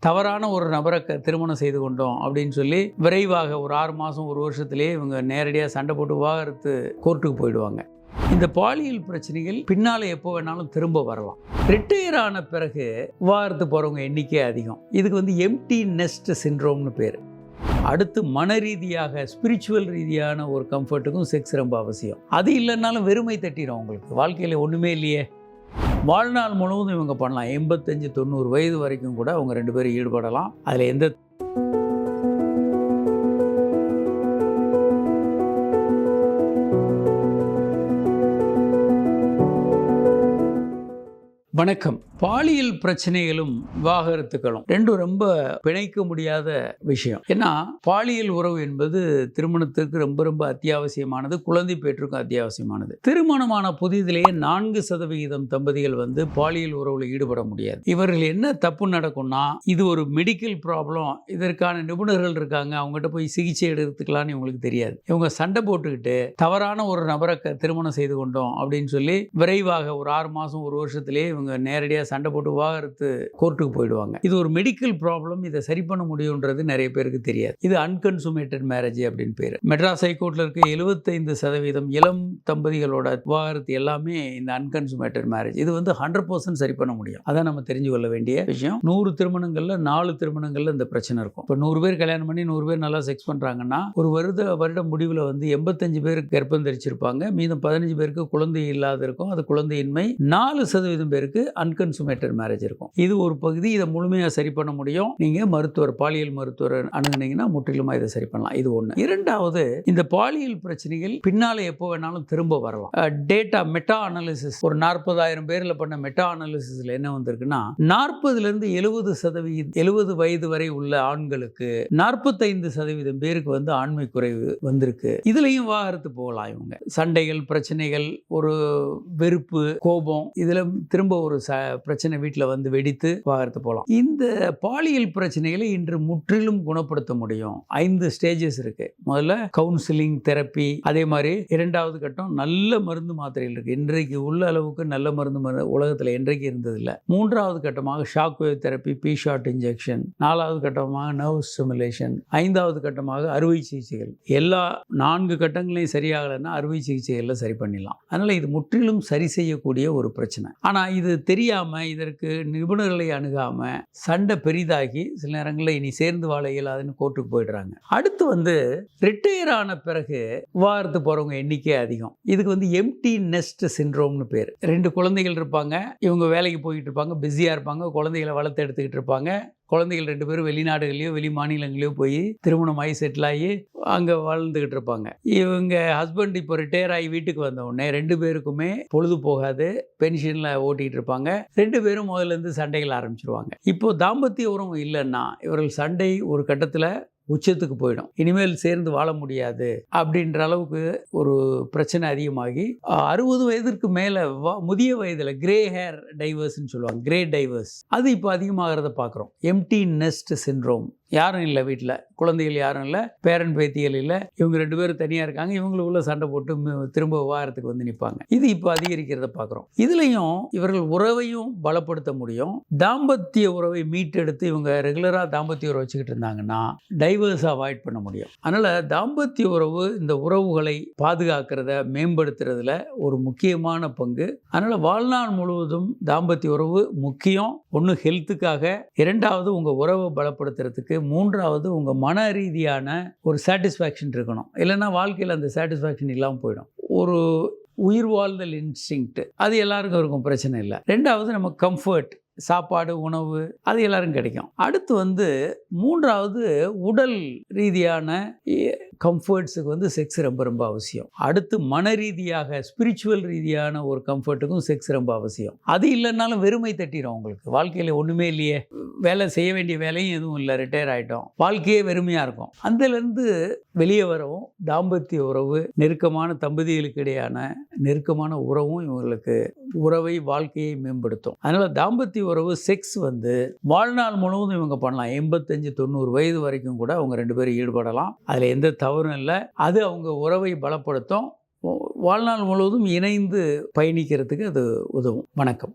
தவறான ஒரு நபரை க- திருமணம் செய்து கொண்டோம் அப்படின்னு சொல்லி விரைவாக ஒரு ஆறு மாதம் ஒரு வருஷத்துலேயே இவங்க நேரடியாக சண்டை போட்டு விவாகரத்து கோர்ட்டுக்கு போயிடுவாங்க. இந்த பாலியல் பிரச்சனைகள் பின்னால் எப்போ வேணாலும் திரும்ப வரலாம். ரிட்டையர் ஆன பிறகு விவாகரத்து போகிறவங்க எண்ணிக்கை அதிகம். இதுக்கு வந்து எம்டி நெஸ்ட் சிண்ட்ரோம்னு பேர். அடுத்து மன ரீதியாக ஸ்பிரிச்சுவல் ரீதியான ஒரு கம்ஃபர்ட்டுக்கும் செக்ஸ் ரொம்ப அவசியம். அது இல்லைன்னாலும் வெறுமை தட்டிடும் உங்களுக்கு வாழ்க்கையில் ஒன்றுமே இல்லையே. வாழ்நாள் முழுவதும் இவங்க பண்ணலாம். எண்பத்தஞ்சு தொண்ணூறு வயது வரைக்கும் கூட அவங்க ரெண்டு பேரும் ஈடுபடலாம். அதில் எந்த வணக்கம். பாலியல் பிரச்சனைகளும் விவாகரத்துக்களும் ரெண்டும் ரொம்ப பிணைக்க முடியாத விஷயம். ஏன்னா பாலியல் உறவு என்பது திருமணத்திற்கு ரொம்ப ரொம்ப அத்தியாவசியமானது குழந்தை பேற்றுக்கும் அத்தியாவசியமானது. திருமணமான புதிதிலேயே நான்கு சதவிகிதம் தம்பதிகள் வந்து பாலியல் உறவுல ஈடுபட முடியாது. இவர்கள் என்ன தப்பு நடக்கும்னா இது ஒரு மெடிக்கல் ப்ராப்ளம் இதற்கான நிபுணர்கள் இருக்காங்க அவங்ககிட்ட போய் சிகிச்சை எடுத்துக்கலாம்னு இவங்களுக்கு தெரியாது. இவங்க சண்டை போட்டுக்கிட்டு தவறான ஒரு நபரை திருமணம் செய்து கொண்டோம் அப்படின்னு சொல்லி விரைவாக ஒரு ஆறு மாதம் ஒரு வருஷத்துலேயே இவங்க நேரடியாக சண்டை போட்டு விவாகரத்து கோர்ட்டுக்கு போயிடுவாங்க. இது ஒரு மெடிக்கல் ப்ராப்ளம் இதை சரி பண்ண முடியுன்றது நிறைய பேருக்கு தெரியாது. இது அன்கன்சுமேட்டட் மேரேஜ் அப்படின்னு பேர். மெட்ராஸ் ஹைகோர்ட்டில் இருக்க எழுபத்தைந்து சதவீதம் இளம் தம்பதிகளோட விவாகரத்து எல்லாமே இந்த அன்கன்சுமேட்டட் மேரேஜ் இது வந்து ஹண்ட்ரட் பர்சன்ட் சரி பண்ண முடியும். அதான் நம்ம தெரிஞ்சு கொள்ள வேண்டிய விஷயம். நூறு திருமணங்களில் நாலு திருமணங்களில் இந்த பிரச்சனை இருக்கும். இப்போ நூறு பேர் கல்யாணம் பண்ணி நூறு பேர் நல்லா செக்ஸ் பண்ணுறாங்கன்னா ஒரு வருட வருட முடிவில் வந்து எண்பத்தஞ்சு பேருக்கு கர்ப்பம் தரிச்சிருப்பாங்க. மீதம் பதினஞ்சு பேருக்கு குழந்தை இல்லாத இருக்கும். அது குழந்தையின்மை. நாலு சதவீதம் பேருக்கு அன்கன்சு அன்கன்சுமேட்டட் மேரேஜ் இருக்கும். இது ஒரு பகுதி இதை முழுமையாக சரி பண்ண முடியும். நீங்கள் மருத்துவர் பாலியல் மருத்துவர் அணுகுனீங்கன்னா முற்றிலுமாக இதை சரி பண்ணலாம். இது ஒன்று இரண்டாவது இந்த பாலியல் பிரச்சனைகள் பின்னால் எப்போ வேணாலும் திரும்ப வரலாம். டேட்டா மெட்டா அனாலிசிஸ் ஒரு நாற்பதாயிரம் பேரில் பண்ண மெட்டா அனாலிசிஸில் என்ன வந்திருக்குன்னா நாற்பதுலேருந்து எழுபது சதவீதம் எழுபது வயது வரை உள்ள ஆண்களுக்கு நாற்பத்தைந்து சதவீதம் பேருக்கு வந்து ஆண்மை குறைவு வந்திருக்கு. இதுலேயும் விவாகரத்து போகலாம் இவங்க. சண்டைகள் பிரச்சனைகள் ஒரு வெறுப்பு கோபம் இதில் திரும்ப ஒரு ச பிரச்சனை வீட்டில் வந்து வெடித்து விவாகரத்து போகலாம் இந்த பாலியல் பிரச்சனைகளை இன்று முற்றிலும் குணப்படுத்த முடியும். ஐந்து ஸ்டேஜஸ் இருக்கு. முதல்ல கவுன்சிலிங் தெரப்பி அதே மாதிரி இரண்டாவது கட்டம் நல்ல மருந்து மாத்திரைகள் இருக்கு. இன்றைக்கு உள்ள அளவுக்கு நல்ல மருந்து மருந்து உலகத்தில் என்றைக்கு இருந்ததில்லை. மூன்றாவது கட்டமாக shock wave therapy P shot injection நாலாவது கட்டமாக நர்வ் ஸ்டிமுலேஷன் ஐந்தாவது கட்டமாக அறுவை சிகிச்சைகள். எல்லா நான்கு கட்டங்களையும் சரியாகலைன்னா அறுவை சிகிச்சைகளில் சரி பண்ணிடலாம். அதனால் இது முற்றிலும் சரி செய்யக்கூடிய ஒரு பிரச்சனை. ஆனால் இது தெரியாமல் இதற்கு நிபுணர்களை அணுகாமல் சண்டை பெரிதாகி சில நேரங்களில் இனி சேர்ந்து வாழ இயலாதுன்னு கோர்ட்டுக்கு போயிடுறாங்க. அடுத்து வந்து ரிட்டையர் ஆன பிறகு விவாகரத்து போகிறவங்க எண்ணிக்கை அதிகம். இதுக்கு வந்து எம்டி நெஸ்ட் சின்ரோம்னு பேர். ரெண்டு குழந்தைகள் இருப்பாங்க. இவங்க வேலைக்கு போயிட்டு இருப்பாங்க. பிஸியாக இருப்பாங்க. குழந்தைகளை வளர்த்து எடுத்துக்கிட்டு இருப்பாங்க. குழந்தைகள் ரெண்டு பேரும் வெளிநாடுகளையோ வெளி மாநிலங்களையோ போய் திருமணம் ஆகி செட்டில் ஆகி அங்கே வாழ்ந்துக்கிட்டு இருப்பாங்க. இவங்க ஹஸ்பண்ட் இப்போ ரிட்டையர் ஆகி வீட்டுக்கு வந்த உடனே ரெண்டு பேருக்குமே பொழுது போகாது பென்ஷனில் ஓட்டிகிட்டு இருப்பாங்க. ரெண்டு பேரும் முதல்ல இருந்து சண்டைகள் ஆரம்பிச்சிருவாங்க. இப்போ தாம்பத்திய உறவு இல்லைன்னா இவர்கள் சண்டை ஒரு கட்டத்தில் உச்சத்துக்கு போயிடும். இனிமேல் சேர்ந்து வாழ முடியாது அப்படின்ற அளவுக்கு ஒரு பிரச்சனை அதிகமாகி அறுபது வயதிற்கு மேலே முதிய வயதில் கிரே ஹேர் டைவர்ஸ்ன்னு சொல்லுவாங்க கிரே டைவர்ஸ் அது இப்போ அதிகமாகிறத பார்க்குறோம் எம்டி நெஸ்ட் சிண்ட்ரோம் யாரும் இல்லை வீட்டில் குழந்தைகள் யாரும் இல்லை பேரன் பேத்திகள் இல்லை. இவங்க ரெண்டு பேரும் தனியாக இருக்காங்க. இவங்களுக்குள்ள சண்டை போட்டு திரும்ப விவாகரத்துக்கு வந்து நிற்பாங்க இது இப்போ அதிகரிக்கிறத பார்க்குறோம் இதுலேயும் இவர்கள் உறவையும் பலப்படுத்த முடியும். தாம்பத்திய உறவை மீட்டெடுத்து இவங்க ரெகுலராக தாம்பத்திய உறவை வச்சுக்கிட்டு இருந்தாங்கன்னா டைவர்ஸாக அவாய்ட் பண்ண முடியும். அதனால் தாம்பத்திய உறவு இந்த உறவுகளை பாதுகாக்கிறத மேம்படுத்துறதுல ஒரு முக்கியமான பங்கு. அதனால் வாழ்நாள் முழுவதும் தாம்பத்திய உறவு முக்கியம். ஒன்று ஹெல்த்துக்காக இரண்டாவது உங்கள் உறவை பலப்படுத்துறதுக்கு மூன்றாவது உங்கள் மன ரீதியான ஒரு சாட்டிஸ்ஃபேக்ஷன் இருக்கணும். இல்லைன்னா வாழ்க்கையில் அந்த சாட்டிஸ்ஃபேக்ஷன் இல்லாமல் போயிடும். ஒரு உயிர் வாழ்தல் இன்ஸ்டிங்க்ட் அது எல்லாருக்கும் இருக்கும் பிரச்சனை இல்லை. ரெண்டாவது நம்ம கம்ஃபர்ட் சாப்பாடு உணவு அது எல்லாரும் கிடைக்கும். அடுத்து வந்து மூன்றாவது உடல் ரீதியான கம்ஃபர்ட்ஸுக்கு வந்து செக்ஸ் ரொம்ப ரொம்ப அவசியம். அடுத்து மன ரீதியாக ஸ்பிரிச்சுவல் ரீதியான ஒரு கம்ஃபர்ட்டுக்கும் செக்ஸ் ரொம்ப அவசியம். அது இல்லைன்னாலும் வெறுமை தட்டிடும் உங்களுக்கு. வாழ்க்கையில் ஒன்றுமே இல்லையே. வேலை செய்ய வேண்டிய வேலையும் எதுவும் இல்லை. ரிட்டையர் ஆகிட்டோம் வாழ்க்கையே வெறுமையாக இருக்கும். அதுலேருந்து வெளியே வரவும் தாம்பத்திய உறவு நெருக்கமான தம்பதிகளுக்கு இடையான நெருக்கமான உறவும் இவங்களுக்கு உறவை வாழ்க்கையை மேம்படுத்தும். அதனால் தாம்பத்திய உறவு செக்ஸ் வந்து வாழ்நாள் முழுவதும் இவங்க பண்ணலாம். எண்பத்தஞ்சு தொண்ணூறு வயது வரைக்கும் கூட அவங்க ரெண்டு பேரும் ஈடுபடலாம். அதில் எந்த தவறும் இல்லை. அது அவங்க உறவை பலப்படுத்தும். வாழ்நாள் முழுவதும் இணைந்து பயணிக்கிறதுக்கு அது உதவும். வணக்கம்.